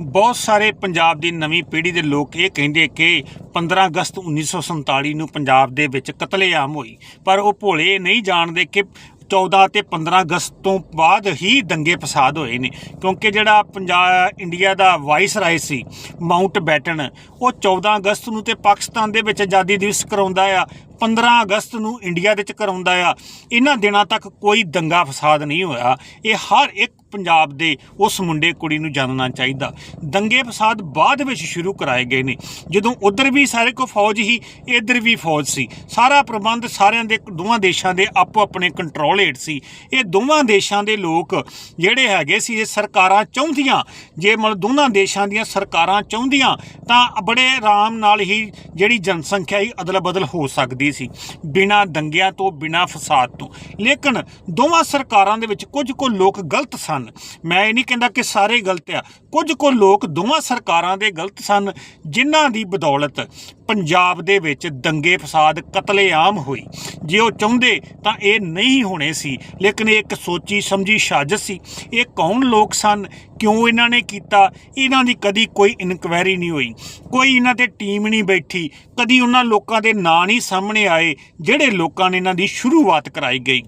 ਬਹੁਤ ਸਾਰੇ ਪੰਜਾਬ ਦੀ ਨਵੀਂ ਪੀੜ੍ਹੀ ਦੇ ਲੋਕ ਇਹ ਕਹਿੰਦੇ ਕਿ 15 ਅਗਸਤ 1947 ਨੂੰ ਪੰਜਾਬ ਦੇ ਵਿੱਚ ਕਤਲੇਆਮ ਹੋਈ। ਪਰ ਉਹ ਭੋਲੇ ਨਹੀਂ ਜਾਣਦੇ ਕਿ 14 ਤੇ 15 ਅਗਸਤ ਤੋਂ ਬਾਅਦ ਹੀ ਦੰਗੇ ਫਸਾਦ ਹੋਏ ਨੇ। ਕਿਉਂਕਿ ਜਿਹੜਾ ਪੰਜਾਬ ਇੰਡੀਆ ਦਾ ਵਾਈਸ ਰਾਏ ਸੀ, ਮਾਊਂਟ ਬੈਟਨ, ਉਹ 14 ਅਗਸਤ ਨੂੰ ਤੇ ਪਾਕਿਸਤਾਨ ਦੇ ਵਿੱਚ ਆਜ਼ਾਦੀ ਦਿਵਸ ਕਰਾਉਂਦਾ ਆ। 15 ਅਗਸਤ ਨੂੰ ਇੰਡੀਆ ਦੇ ਵਿੱਚ ਕਰਾਉਂਦਾ ਆ। ਇਹਨਾਂ ਦਿਨਾਂ ਤੱਕ ਕੋਈ ਦੰਗਾ ਫਸਾਦ ਨਹੀਂ ਹੋਇਆ। ਇਹ ਹਰ ਇੱਕ ਪੰਜਾਬ ਦੇ ਉਸ ਮੁੰਡੇ ਕੁੜੀ ਨੂੰ ਜਾਣਨਾ ਚਾਹੀਦਾ। ਦੰਗੇ ਫਸਾਦ ਬਾਅਦ ਵਿੱਚ ਸ਼ੁਰੂ ਕਰਾਏ ਗਏ ਨੇ। ਜਦੋਂ ਉਧਰ ਵੀ ਸਾਰੇ ਕੋ ਫੌਜ ਹੀ, ਇੱਧਰ ਵੀ ਫੌਜ ਸੀ। ਸਾਰਾ ਪ੍ਰਬੰਧ ਸਾਰਿਆਂ ਦੇ, ਦੋਵਾਂ ਦੇਸ਼ਾਂ ਦੇ ਆਪੋ ਆਪਣੇ ਕੰਟਰੋਲ ਹੇਠ ਸੀ। ਇਹ ਦੋਵਾਂ ਦੇਸ਼ਾਂ ਦੇ ਲੋਕ ਜਿਹੜੇ ਹੈਗੇ ਸੀ, ਇਹ ਸਰਕਾਰਾਂ ਚਾਹੁੰਦੀਆਂ। ਜੇ ਮਤਲਬ ਦੋਨਾਂ ਦੇਸ਼ਾਂ ਦੀਆਂ ਸਰਕਾਰਾਂ ਚਾਹੁੰਦੀਆਂ, ਤਾਂ ਬੜੇ ਆਰਾਮ ਨਾਲ ਹੀ ਜਿਹੜੀ ਜਨਸੰਖਿਆ ਹੀ ਅਦਲ ਬਦਲ ਹੋ ਸਕਦੀ ਸੀ, ਬਿਨਾਂ ਦੰਗਿਆਂ ਤੋਂ, ਬਿਨਾਂ ਫਸਾਦ ਤੋਂ। ਲੇਕਿਨ ਦੋਵਾਂ ਸਰਕਾਰਾਂ ਦੇ ਵਿੱਚ ਕੁਝ ਕੁ ਲੋਕ ਗਲਤ ਸਨ। ਮੈਂ ਇਹ ਨਹੀਂ ਕਹਿੰਦਾ ਕਿ ਸਾਰੇ ਗਲਤ ਆ। ਕੁਝ ਕੁ ਲੋਕ ਦੋਵਾਂ ਸਰਕਾਰਾਂ ਦੇ ਗਲਤ ਸਨ, ਜਿਨ੍ਹਾਂ ਦੀ ਬਦੌਲਤ ਪੰਜਾਬ ਦੇ ਵਿੱਚ ਦੰਗੇ ਫਸਾਦ ਕਤਲੇਆਮ ਹੋਈ। ਜੇ ਉਹ ਚਾਹੁੰਦੇ ਤਾਂ ਇਹ ਨਹੀਂ ਹੋਣੇ ਸੀ, ਲੇਕਿਨ ਇਹ ਇੱਕ ਸੋਚੀ ਸਮਝੀ ਸਾਜ਼ਿਸ਼ ਸੀ। ਇਹ ਕੌਣ ਲੋਕ ਸਨ? ਕਿਉਂ ਇਹਨਾਂ ਨੇ ਕੀਤਾ? ਇਹਨਾਂ ਦੀ ਕਦੀ ਕੋਈ ਇਨਕੁਆਇਰੀ ਨਹੀਂ ਹੋਈ। ਕੋਈ ਇਹਨਾਂ ਤੇ ਟੀਮ ਨਹੀਂ ਬੈਠੀ। ਕਦੀ ਉਹਨਾਂ ਲੋਕਾਂ ਦੇ ਨਾਂ ਨਹੀਂ ਸਾਹਮਣੇ ਆਏ, ਜਿਹੜੇ ਲੋਕਾਂ ਨੇ ਇਹਨਾਂ ਦੀ ਸ਼ੁਰੂਆਤ ਕਰਾਈ ਗਈ।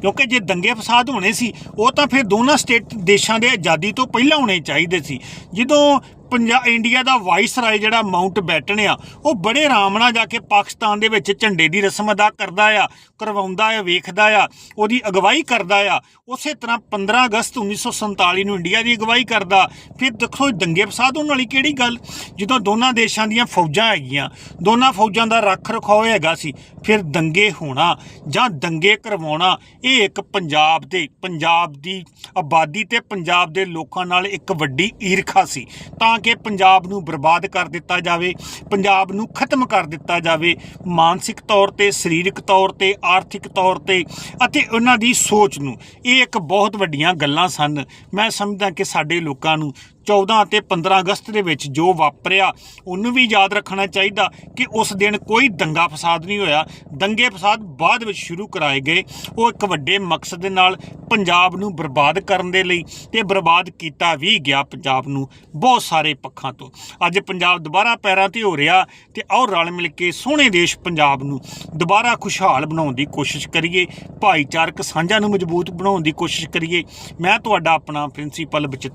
ਕਿਉਂਕਿ ਜੇ ਦੰਗੇ ਫਸਾਦ ਹੋਣੇ ਸੀ, ਉਹ ਤਾਂ ਫਿਰ ਦੋਨਾਂ ਸਟੇਟ ਦੇਸ਼ਾਂ ਦੇ ਆਜ਼ਾਦੀ ਤੋਂ ਪਹਿਲਾਂ ਹੋਣੇ ਚਾਹੀਦੇ ਸੀ। ਜਦੋਂ ਪੰਜਾਬ ਇੰਡੀਆ ਦਾ ਵਾਈਸ ਰਾਏ ਜਿਹੜਾ ਮਾਊਂਟ ਬੈਟਨ ਆ, ਉਹ ਬੜੇ ਆਰਾਮ ਨਾਲ ਜਾ ਕੇ ਪਾਕਿਸਤਾਨ ਦੇ ਵਿੱਚ ਝੰਡੇ ਦੀ ਰਸਮ ਅਦਾ ਕਰਦਾ ਆ, ਕਰਵਾਉਂਦਾ ਆ, ਵੇਖਦਾ ਆ, ਉਹਦੀ ਅਗਵਾਈ ਕਰਦਾ ਆ, ਉਸੇ ਤਰ੍ਹਾਂ 15 ਅਗਸਤ 1947 ਨੂੰ ਇੰਡੀਆ ਦੀ ਅਗਵਾਈ ਕਰਦਾ। ਫਿਰ ਦੇਖੋ, ਦੰਗੇ ਫਸਾਦ ਹੋਣ ਵਾਲੀ ਕਿਹੜੀ ਗੱਲ? ਜਦੋਂ ਦੋਨਾਂ ਦੇਸ਼ਾਂ ਦੀਆਂ ਫੌਜਾਂ ਹੈਗੀਆਂ, ਦੋਨਾਂ ਫੌਜਾਂ ਦਾ ਰੱਖ ਰਖਾਓ ਹੈਗਾ ਸੀ, ਫਿਰ ਦੰਗੇ ਹੋਣਾ ਜਾਂ ਦੰਗੇ ਕਰਵਾਉਣਾ, ਇਹ ਇੱਕ ਪੰਜਾਬ ਦੇ, ਪੰਜਾਬ ਦੀ ਆਬਾਦੀ ਤੇ ਪੰਜਾਬ ਦੇ ਲੋਕਾਂ ਨਾਲ ਇੱਕ ਵੱਡੀ ਈਰਖਾ ਸੀ। ਤਾਂ ਕਿ ਪੰਜਾਬ ਨੂੰ ਬਰਬਾਦ ਕਰ ਦਿੱਤਾ ਜਾਵੇ, ਪੰਜਾਬ ਨੂੰ ਖਤਮ ਕਰ ਦਿੱਤਾ ਜਾਵੇ, ਮਾਨਸਿਕ ਤੌਰ ਤੇ, ਸਰੀਰਕ ਤੌਰ ਤੇ, ਆਰਥਿਕ ਤੌਰ ਤੇ ਅਤੇ ਉਹਨਾਂ ਦੀ ਸੋਚ ਨੂੰ। ਇਹ ਇੱਕ ਬਹੁਤ ਵੱਡੀਆਂ ਗੱਲਾਂ ਸਨ। ਮੈਂ ਸਮਝਦਾ ਕਿ ਸਾਡੇ ਲੋਕਾਂ ਨੂੰ 14 ਅਤੇ 15 ਅਗਸਤ ਦੇ ਵਿੱਚ ਜੋ ਵਾਪਰਿਆ, ਉਹਨੂੰ ਵੀ ਯਾਦ ਰੱਖਣਾ ਚਾਹੀਦਾ ਕਿ ਉਸ ਦਿਨ ਕੋਈ ਦੰਗਾ ਫਸਾਦ ਨਹੀਂ ਹੋਇਆ। ਦੰਗੇ ਫਸਾਦ ਬਾਅਦ ਵਿੱਚ ਸ਼ੁਰੂ ਕਰਾਏ ਗਏ। ਉਹ ਇੱਕ ਵੱਡੇ ਮਕਸਦ ਦੇ ਨਾਲ ਪੰਜਾਬ ਨੂੰ ਬਰਬਾਦ ਕਰਨ ਦੇ ਲਈ ਤੇ ਬਰਬਾਦ ਕੀਤਾ ਵੀ ਗਿਆ ਪੰਜਾਬ ਨੂੰ ਬਹੁਤ ਸਾਰੇ ਪੱਖਾਂ ਤੋਂ। ਅੱਜ ਪੰਜਾਬ ਦੁਬਾਰਾ ਪੈਰਾਂ ਤੇ ਹੋ ਰਿਹਾ ਤੇ ਆਓ ਰਲ ਮਿਲ ਕੇ ਸੋਹਣੇ ਦੇਸ਼ ਪੰਜਾਬ ਨੂੰ ਦੁਬਾਰਾ ਖੁਸ਼ਹਾਲ ਬਣਾਉਣ ਦੀ ਕੋਸ਼ਿਸ਼ ਕਰੀਏ, ਭਾਈਚਾਰਕ ਸਾਂਝਾਂ ਨੂੰ ਮਜ਼ਬੂਤ ਬਣਾਉਣ ਦੀ ਕੋਸ਼ਿਸ਼ ਕਰੀਏ। ਮੈਂ ਤੁਹਾਡਾ ਆਪਣਾ ਪ੍ਰਿੰਸੀਪਲ ਬਚਿੱਤਰ